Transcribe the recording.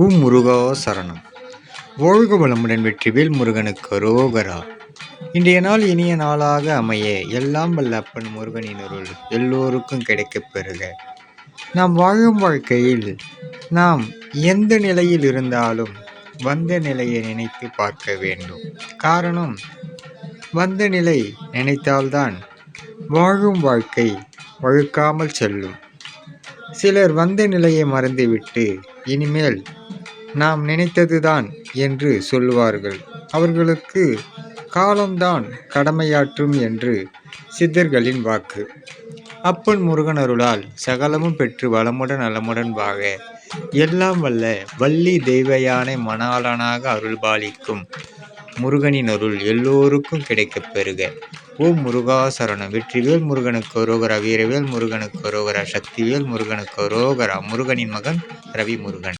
உம் முருகா சரணம். வாழ்க வளமுடன் வெற்றிவேல் முருகனுக்கு ரோகரா இன்றைய நாள் இனிய நாளாக அமைய எல்லாம் வல்ல அப்பன் முருகனின் அருள் எல்லோருக்கும் கிடைக்கப் பெறுக. நாம் வாழும் வாழ்க்கையில் நாம் எந்த நிலையில் இருந்தாலும் வந்த நிலையை நினைத்து பார்க்க வேண்டும். காரணம் வந்த நிலை நினைத்தால்தான் வாழும் வாழ்க்கை வழுக்காமல் செல்லும். சிலர் வந்த நிலையை மறந்துவிட்டு இனிமேல் நாம் நினைத்ததுதான் என்று சொல்லுவார்கள். அவர்களுக்கு காலம்தான் கடமையாற்றும் என்று சித்தர்களின் வாக்கு. அப்பன் முருகன் அருளால் சகலமும் பெற்று வளமுடன் நலமுடன் வாக எல்லாம் வல்ல வள்ளி தெய்வயானை மணாளனாக அருள்பாலிக்கும் முருகனின் அருள் எல்லோருக்கும் கிடைக்கப் பெறுக. ஓம் முருகாசரணம் வெற்றிவேல் முருகனுக்கு ரோகரா வீரவேல் முருகனுக்கு ரோகரா சக்திவேல் முருகனுக்கு ரோகரா முருகனின் மகன் ரவி முருகன்